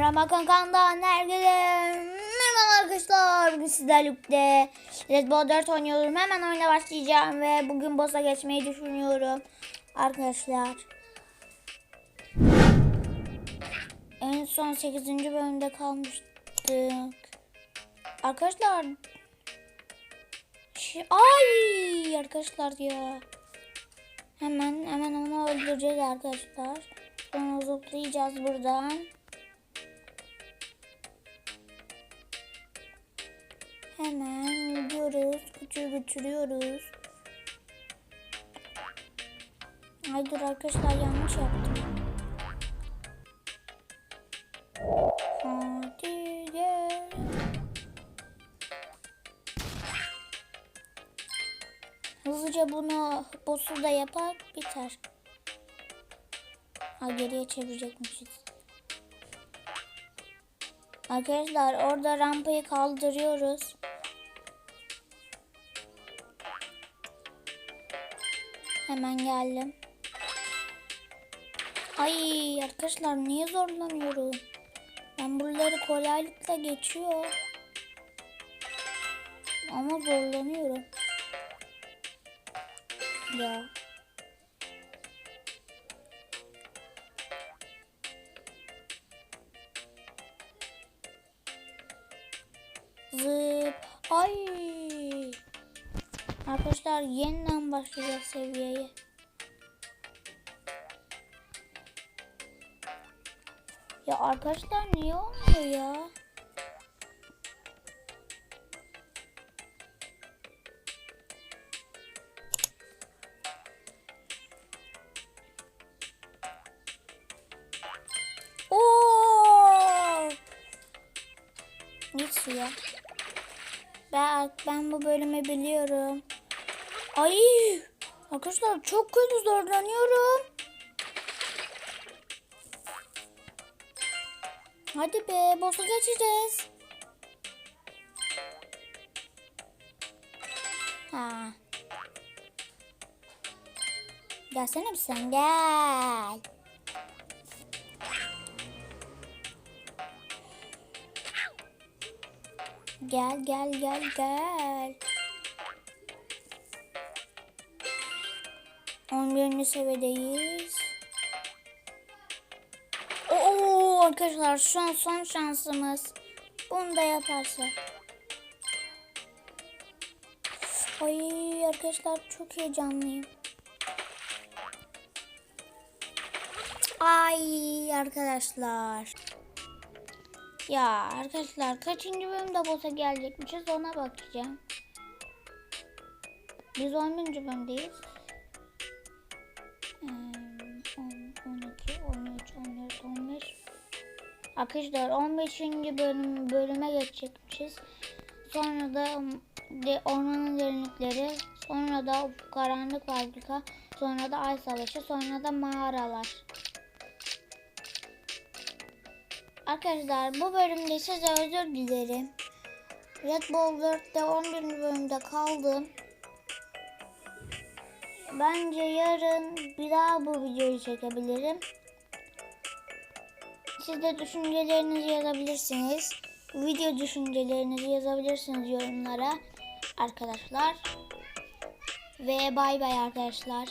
Ramakan kandan herkese merhaba arkadaşlar. Bugün sizlerle birlikte Red Bull 4 oynuyorum. Hemen oyuna başlayacağım ve bugün boss'a geçmeyi düşünüyorum. Arkadaşlar. En son 8. bölümde kalmıştık. Arkadaşlar. Ay arkadaşlar ya. Hemen hemen onu öldüreceğiz arkadaşlar. Sonra zıplayacağız buradan. Hemen gidiyoruz. Küçüğü götürüyoruz. Ay dur arkadaşlar yanlış yaptım. Hadi gel. Hızlıca bunu boss'u da yapar biter. Ha geriye çevirecekmişiz. Arkadaşlar orada rampayı kaldırıyoruz. Hemen geldim. Ay arkadaşlar niye zorlanıyorum? Ben buraları kolaylıkla geçiyor. Ama zorlanıyorum. Ya. Zıp. Ay. Arkadaşlar yeniden başlayacağız seviyeye. Ya arkadaşlar niye olmuyor ya? Oo! Git suya. Ben, ben bu bölümü biliyorum. Ay! Arkadaşlar çok kötü zorlanıyorum. Hadi be, boss'a geçeceğiz. Ha. Gelsene bir sen gel. Gel gel gel gel. 11. seviyedeyiz. Oo arkadaşlar şu an son şansımız. Bunu da yaparsa. Ay arkadaşlar çok heyecanlıyım. Ay arkadaşlar. Ya arkadaşlar kaçıncı bölümde boss'a gelecekmişiz ona bakacağım. Biz 10. bölümdeyiz. Arkadaşlar 15. bölüm, bölüme geçecekmişiz. Sonra da de, ormanın derinlikleri, sonra da karanlık fabrika, sonra da ay savaşı, sonra da mağaralar. Arkadaşlar bu bölümde size özür dilerim. Red Bull 4'te 11. bölümde kaldım. Bence yarın bir daha bu videoyu çekebilirim. Siz de düşüncelerinizi yazabilirsiniz. Video düşüncelerinizi yazabilirsiniz yorumlara arkadaşlar. Ve bay bay arkadaşlar.